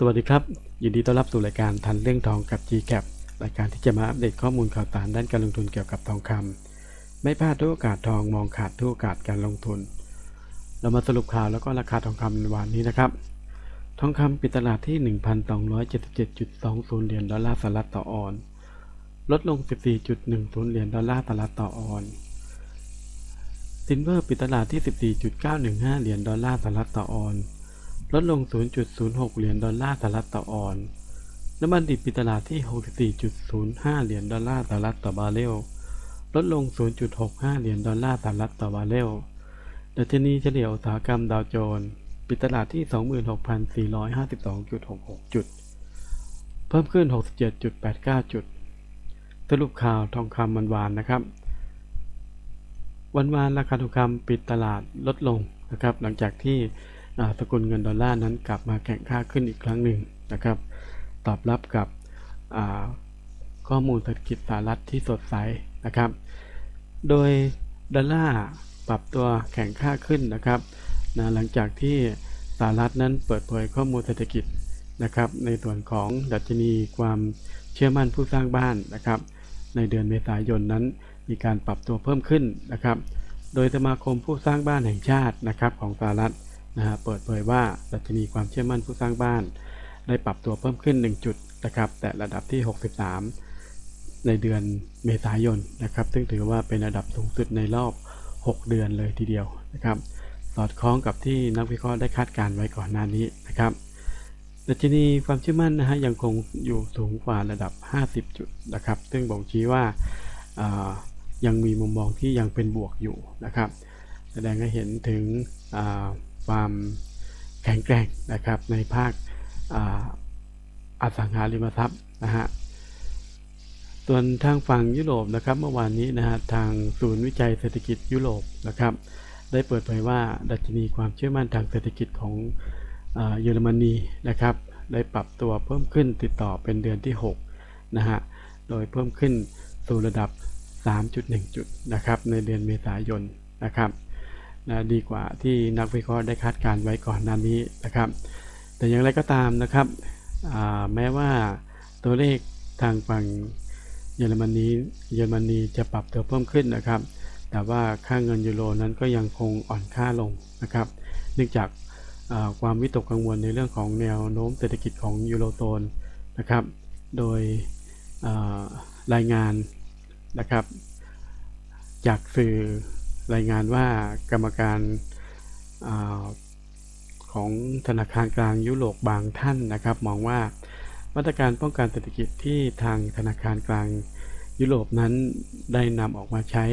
สวัสดีครับ ยินดีต้อนรับสู่รายการทันเรื่องทองกับ GCAP รายการที่จะมาอัปเดตข้อมูลข่าวสารด้านการลงทุนเกี่ยวกับทองคำไม่พลาดทุกโอกาสทองมองขาดทุกโอกาสการลงทุน เรามาสรุปข่าวแล้วก็ราคาทองคำในวันนี้นะครับ ทองคำปิดตลาดที่ 1,277.20 เหรียญดอลลาร์สหรัฐต่อออน ลดลง 14.10 เหรียญดอลลาร์สหรัฐต่อออนซ์ซิลเวอร์ปิดตลาดที่ 14.915 เหรียญดอลลาร์สหรัฐต่อออน ลดลง 0.06 เหรียญดอลลาร์สหรัฐต่อออนซ์น้ำมันดิบปิดตลาดที่ 64.05 เหรียญดอลลาร์สหรัฐต่อบาร์เรล ลดลง 0.65 เหรียญดอลลาร์สหรัฐต่อบาร์เรล ดัชนีเฉลี่ยอุตสาหกรรมดาวโจนส์ปิดตลาดที่ 26,452.66 จุด เพิ่มขึ้น 67.89 จุด สรุปข่าวทองคำวันวานนะครับ วันวานราคาทองคำปิดตลาดลดลงนะครับ หลังจากที่ สกุลเงินดอลลาร์นั้นกลับมาแข็งค่าขึ้นอีกครั้งหนึ่งนะครับ ตอบรับกับข้อมูลเศรษฐกิจสหรัฐที่สดใสนะครับ โดยดอลลาร์ปรับตัวแข็งค่าขึ้นนะครับนะหลังจากที่สหรัฐนั้นเปิดเผยข้อมูลเศรษฐกิจนะครับ ในส่วนของดัชนีความเชื่อมั่นผู้สร้างบ้านนะครับ ในเดือนเมษายนนั้นมีการปรับตัวเพิ่มขึ้นนะครับ โดยสมาคมผู้สร้างบ้านแห่งชาตินะครับของสหรัฐ นะฮะเปิดเผยว่าดัชนีความเชื่อมั่นผู้สร้างบ้าน ได้ปรับตัวเพิ่มขึ้น 1 จุดนะครับแต่ระดับที่ 63 ในเดือนเมษายนนะครับ ซึ่งถือว่าเป็นระดับสูงสุดในรอบ 6 เดือนเลยทีเดียวนะครับ สอดคล้องกับที่นักวิเคราะห์ได้คาดการณ์ไว้ก่อนหน้านี้นะครับดัชนีความเชื่อมั่นนะฮะยังคงอยู่สูงกว่าระดับ 50 จุดนะครับ ซึ่งบ่งชี้ว่ายังมีมุมมองที่ยังเป็นบวกอยู่นะครับ แสดงให้เห็นถึง ความแข็งแกร่งนะครับในภาคอาอสังหาริมทรัพย์นะฮะส่วนทางฝั่งยุโรปนะครับเมื่อวานนี้นะฮะทางศูนย์วิจัยเศรษฐกิจยุโรปนะครับ ได้เปิดเผยว่าดัชนีความเชื่อมั่นทางเศรษฐกิจของเออเยอรมนีนะครับ ได้ปรับตัวเพิ่มขึ้นติดต่อเป็นเดือนที่6นะฮะโดยเพิ่มขึ้นสู่ระดับ 3.1 จุดนะครับในเดือนเมษายนนะครับ นะดีกว่าที่นักวิเคราะห์ได้คาดการณ์ไว้ก่อนหน้านี้นะครับ แต่อย่างไรก็ตามนะครับแม้ว่าตัวเลขทางฝั่งเยอรมนีเยอรมนีจะปรับตัวเพิ่มขึ้นนะครับ แต่ว่าค่าเงินยูโรนั้นก็ยังคงอ่อนค่าลงนะครับ เนื่องจากความวิตกกังวลในเรื่องของแนวโน้มเศรษฐกิจของยูโรโซนนะครับ โดยรายงานนะครับ จากสื่อ รายงานว่ากรรมการอาของธนาคารกลางยุโรปบางท่านนะครับ มองว่ามาตรการป้องกันเศรษฐกิจที่ทางธนาคารกลางยุโรปนั้นได้นำออกมาใช้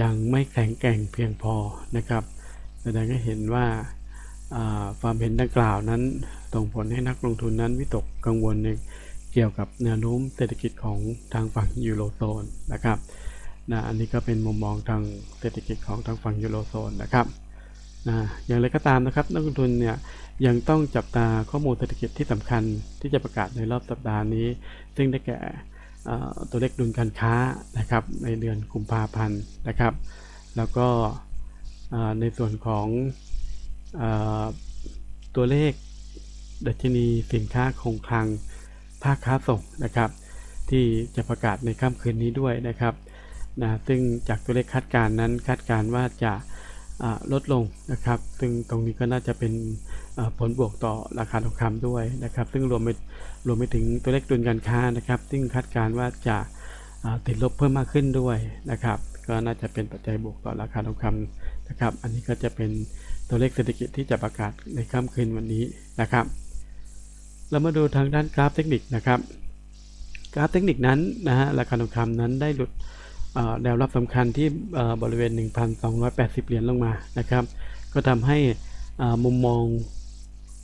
ยังไม่แข็งแกร่งเพียงพอนะครับแสดงให้เห็นว่าความเห็นดังกล่าวนั้นส่งผลให้นักลงทุนนั้นวิตกกังวลในเกี่ยวกับแนวโน้มเศรษฐกิจของทางฝั่งยูโรโซนนะครับ นะอันนี้ก็เป็นมุมมองทางเศรษฐกิจของทางฝั่งยูโรโซนนะครับนะอย่างไรก็ตามนะครับนักลงทุนเนี่ยยังต้องจับตาข้อมูลเศรษฐกิจที่สำคัญที่จะประกาศในรอบสัปดาห์นี้ ซึ่งได้แก่ตัวเลขดุลการค้านะครับในเดือนกุมภาพันธ์นะครับ แล้วก็ในส่วนของอตัวเลขดัชนีสินค้าคงคลังภาคค้าส่งนะครับ ที่จะประกาศในค่ำคืนนี้ด้วยนะครับ นะซึ่งจากตัวเลขคาดการณ์นั้นคาดการณ์ว่าจะลดลงนะครับ ซึ่งตรงนี้ก็น่าจะเป็นผลบวกต่อราคาทองคำด้วยนะครับ ซึ่งรวมไปรวมไปถึงตัวเลขดุลการค้านะครับ ซึ่งคาดการณ์ว่าจะติดลบเพิ่มมากขึ้นด้วยนะครับ ก็น่าจะเป็นปัจจัยบวกต่อราคาทองคำนะครับ อันนี้ก็จะเป็นตัวเลขเศรษฐกิจที่จะประกาศในค่ำคืนวันนี้นะครับ เรามาดูทางด้านกราฟเทคนิคนะครับ กราฟเทคนิคนั้นนะฮะราคาทองคำนั้นได้หลุด แนวรับสำคัญที่บริเวณ 1,280 เหรียญลงมานะครับ ก็ทำให้มุมมอง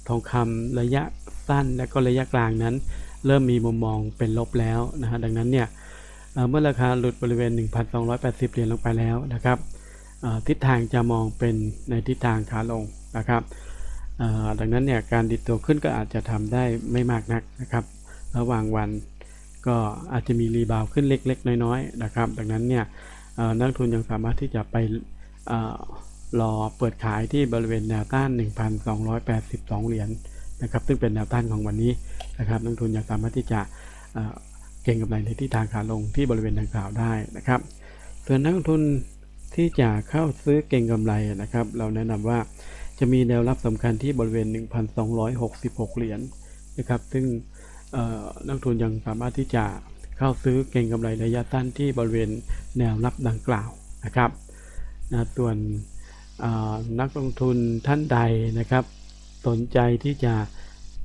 ทองคำระยะสั้นและก็ระยะกลางนั้น เริ่มมีมุมมองเป็นลบแล้วนะฮะดังนั้นเนี่ยเมื่อราคาหลุดบริเวณ 1,280 เหรียญลงไปแล้วนะครับทิศทางจะมองเป็นในทิศทางขาลงนะครับดังนั้นเนี่ยการดิดตัวขึ้นก็อาจจะทำได้ไม่มากนักนะครับ ระหว่างวัน ก็อาจจะมีรีบาวขึ้นเล็กๆ น้อยๆนะครับ ดังนั้นเนี่ยนักลงทุนยังสามารถที่จะไปเออรอเปิดขายที่บริเวณแนวต้าน 1,282 เหรียญนะครับ ซึ่งเป็นแนวต้านของวันนี้นะครับ นักลงทุนยังสามารถที่จะเอ่อเก็งกำไรในทิศทางขาลงที่บริเวณดังกล่าวได้นะครับ ส่วนนักลงทุนที่จะเข้าซื้อเก็งกำไรนะครับ เราแนะนำว่าจะมีแนวรับสำคัญที่บริเวณ 1,266 เหรียญนะครับ ซึ่ง นักลงทุนยังสามารถที่จะเข้าซื้อเก็งกำไรระยะสั้นที่บริเวณแนวรับดังกล่าวนะครับนะส่วนนักลงทุนท่านใดนะครับ สนใจที่จะ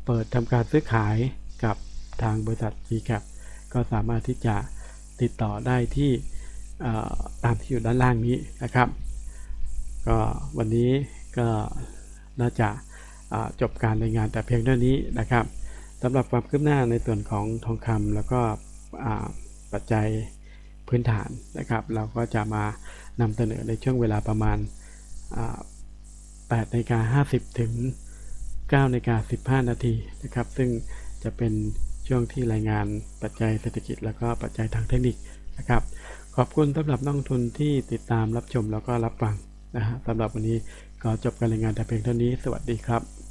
เปิดทำการซื้อขายกับทางบริษัท GCAP ก็สามารถที่จะติดต่อได้ที่ตามที่อยู่ด้านล่างนี้นะครับ ก็วันนี้ก็น่าจะจบการรายงานแต่เพียงเท่านี้นะครับ สำหรับความคืบหน้าในส่วนของทองคำแล้วก็ปัจจัยพื้นฐานนะครับ เราก็จะมานำเสนอในช่วงเวลาประมาณ8นาฬิกา50 ถึง9นาฬิกา15 นาทีนะครับ ซึ่งจะเป็นช่วงที่รายงานปัจจัยเศรษฐกิจ แล้วก็ปัจจัยทางเทคนิคนะครับ ขอบคุณสำหรับนักลงทุนที่ติดตามรับชมแล้วก็รับฟังนะฮะสำหรับวันนี้ก็จบการรายงานแต่เพียงเท่านี้ สวัสดีครับ